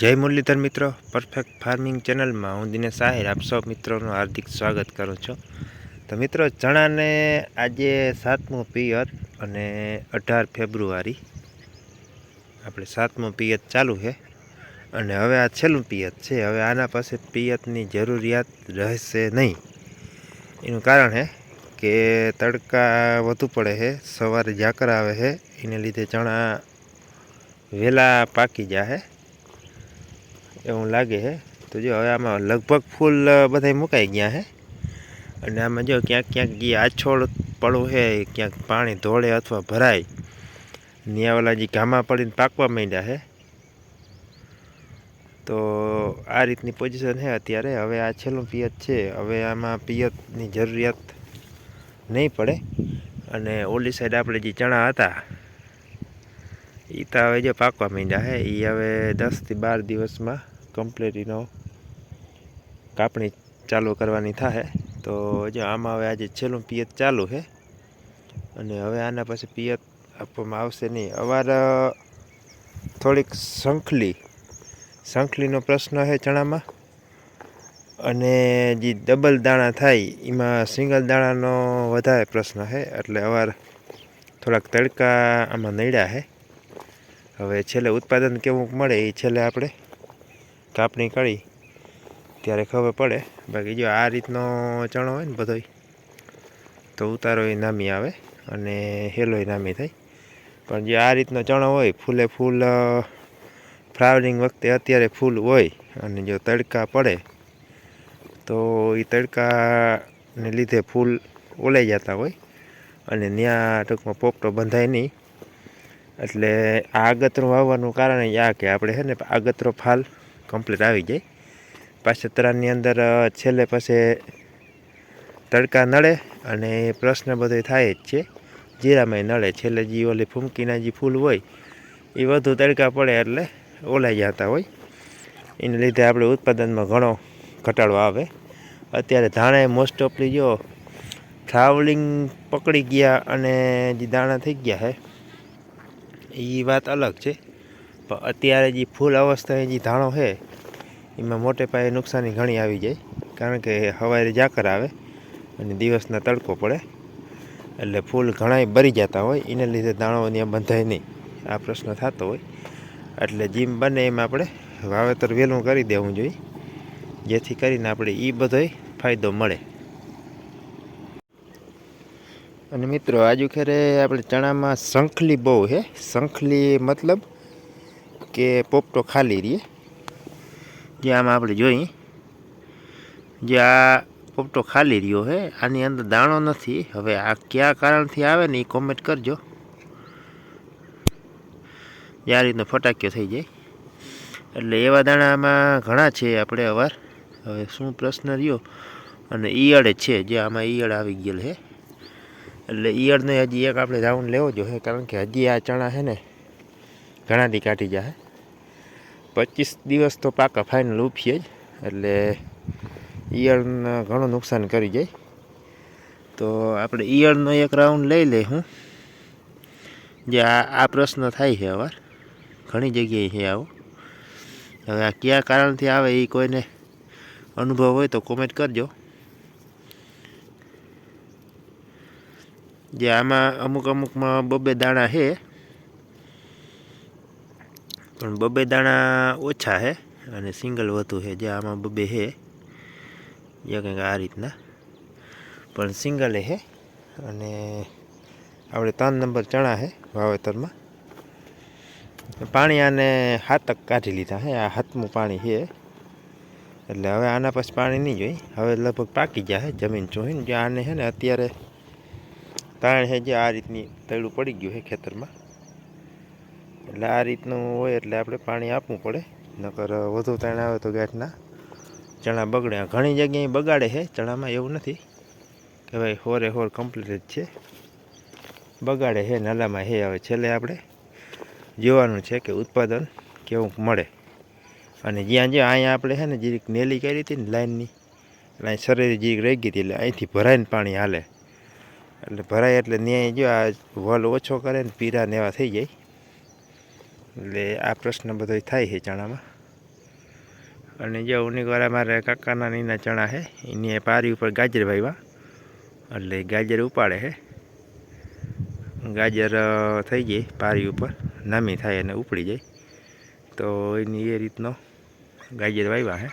જય મુરલીધર મિત્રો perfect farming ચેનલમાં હું દિનેશ સાહેર, આપ સૌ મિત્રોનું હાર્દિક સ્વાગત કરું છું. તો મિત્રો, ચણાને આજે સાતમું પિયત અને અઢાર ફેબ્રુઆરી. આપણે સાતમું પિયત ચાલુ છે અને હવે આ છેલ્લું પિયત છે. હવે આના પાસે પિયતની જરૂરિયાત રહેશે નહીં. એનું કારણ છે કે તડકા વધુ પડે છે, સવારે ઝાકર આવે છે, એને લીધે ચણા વહેલા પાકી જાય એવું લાગે છે તો જો હવે આમાં લગભગ ફૂલ બધા મુકાઈ ગયા છે અને આમાં જો ક્યાંક ક્યાંક જે આછોડ પડવું છે ક્યાંક પાણી ધોળે અથવા ભરાય. નિયાવાલા જે ઘામાં પડીને પાકવા માંડ્યા છે તો આ રીતની પોઝિશન છે અત્યારે. હવે આ છેલ્લું પિયત છે. હવે આમાં પિયતની જરૂરિયાત નહીં પડે. અને ઓલી સાઈડ આપણે જે ચણા હતા એ તો હવે જો પાકવા માંડ્યા છે એ હવે દસથી બાર દિવસમાં કમ્પ્લીટ કાપણી ચાલુ કરવાની થાય તો જો આમાં હવે આજે છેલ્લું પિયત ચાલુ છે અને હવે આના પછી પિયત આપવામાં આવશે નહીં. અવાર થોડીક સંખલી સંખલીનો પ્રશ્ન છે ચણામાં. અને જે ડબલ દાણા થાય, એમાં સિંગલ દાણાનો વધારે પ્રશ્ન છે એટલે અવાર થોડાક તડકા આમાં નડ્યા છે હવે છેલ્લે ઉત્પાદન કેવું મળે એ છેલ્લે આપણે કાપણી કરી, ત્યારે ખબર પડે. બાકી જો આ રીતનો ચણો હોય ને બધોય તો ઉતારો એ નામી આવે અને હેલોય નામી થાય. પણ જે આ રીતનો ચણો હોય, ફૂલે ફૂલ ફ્લાવરિંગ વખતે અત્યારે ફૂલ હોય અને જો તડકા પડે, તો એ તડકાને લીધે ફૂલ ઓલાઈ જતા હોય અને ત્યાં ટૂંકમાં પોપટો બંધાય નહીં. એટલે આ આગતરું વાવવાનું કારણ આ કે આપણે છે ને આગતરો ફાલ કમ્પ્લીટ આવી જાય પાછતરાની અંદર છેલ્લે પાસે તડકા નડે અને પ્રશ્ન બધો થાય જ છે. જીરામાં નડે છેલ્લે જે ઓલી ફૂમકીના જે ફૂલ હોય, એ વધુ તડકા પડે એટલે ઓલાઈ જતા હોય. એને લીધે આપણે ઉત્પાદનમાં ઘણો ઘટાડો આવે. અત્યારે ધાણા મોસ્ટ ઓફલી જો ટ્રાવેલિંગ પકડી ગયા અને જે દાણા થઈ ગયા છે એ વાત અલગ છે. અત્યારે જે ફૂલ અવસ્થાએ જે ધાણો છે, એમાં મોટે પાયે નુકસાની ઘણી આવી જાય, કારણ કે હવારે ઝાકર આવે અને દિવસના તડકો પડે. એટલે ફૂલ ઘણાય બરી જતા હોય, એને લીધે દાણો ત્યાં બંધાય નહીં. આ પ્રશ્ન થતો હોય. એટલે જીમ બને એમ આપણે વાવેતર વહેલું કરી દેવું જોઈએ, જેથી કરીને આપણે એ બધોય ફાયદો મળે. અને મિત્રો આજુ ખેરે આપણે ચણામાં શંખલી બહુ છે. શંખલી મતલબ કે પોપટો ખાલી રહીએ જે આમાં આપણે જોઈએ જે આ પોપટો ખાલી રહ્યો છે આની અંદર દાણો નથી. હવે આ કયા કારણથી આવે ને એ કોમેન્ટ કરજો. જે આ રીતનો ફટાક્યો થઈ જાય. એટલે એવા દાણામાં ઘણા છે આપણે અવાર. હવે શું પ્રશ્ન રહ્યો? અને ઈયળ છે, જે આમાં ઈયળ આવી ગયેલ છે એટલે ઈયળને હજી એક આપણે રાઉન્ડ લેવો જોઈએ કારણ કે હજી આ ચણા છે ને ઘણા દી કાઢી જાય પચીસ દિવસ તો પાકા ફાઇનલ ઉપીએ જ, એટલે ઈયળને ઘણું નુકસાન કરી જાય. તો આપણે ઈયળનો એક રાઉન્ડ લઈ લઈ હું. જે આ આ પ્રશ્ન થાય છે અવાર ઘણી જગ્યાએ છે આવો. હવે આ કયા કારણથી આવે એ કોઈને અનુભવ હોય તો કોમેન્ટ કરજો. જે આમાં અમુક અમુકમાં બબે દાણા છે પણ બબે દાણા ઓછા છે અને સિંગલ વધુ છે જે આમાં બબે છે જે કંઈક આ રીતના. પણ સિંગલે છે અને આપણે ત્રણ નંબર ચણા છે વાવેતરમાં. પાણી આને હાથક કાઢી લીધા હે, આ હાથમું પાણી છે એટલે હવે આના પછી પાણી નહીં જોઈ હવે લગભગ પાકી જાય જમીન ચોહીને. જે આને છે ને અત્યારે તાણ છે જે આ રીતની તૈડું પડી ગયું છે ખેતરમાં. એટલે આ રીતનું હોય એટલે આપણે પાણી આપવું પડે. નકર વધુ તાણ આવે તો ગાંઠના ચણા બગડે ઘણી જગ્યાએ બગાડે છે, ચણામાં એવું નથી કે ભાઈ હોરે હોર કમ્પ્લીટ જ છે. બગાડે છે, નાલામાં હે હવે છેલ્લે આપણે જોવાનું છે કે ઉત્પાદન કેવું મળે. અને જ્યાં જ્યાં અહીંયા આપણે છે ને જીરીક નેલી કરી હતી ને લાઇનની એટલે અહીં શરીર જીરીક રહી ગઈ હતી એટલે અહીંથી ભરાઈને પાણી હાલે. એટલે ભરાય એટલે ન્યાય જો આ વલ ઓછો કરે ને પીરા ને એવા થઈ જાય. એટલે આ પ્રશ્ન બધો થાય છે ચણામાં. અને જો ઉનીકવાળા મારે કાકાના નીના ચણા છે, એની પારી ઉપર ગાજર વાવ્યા એટલે ગાજર ઉપાડે છે. ગાજર થઈ જાય પારી ઉપર, નામી થાય અને ઉપડી જાય. તો એની એ રીતનો ગાજર વાવ્યા છે.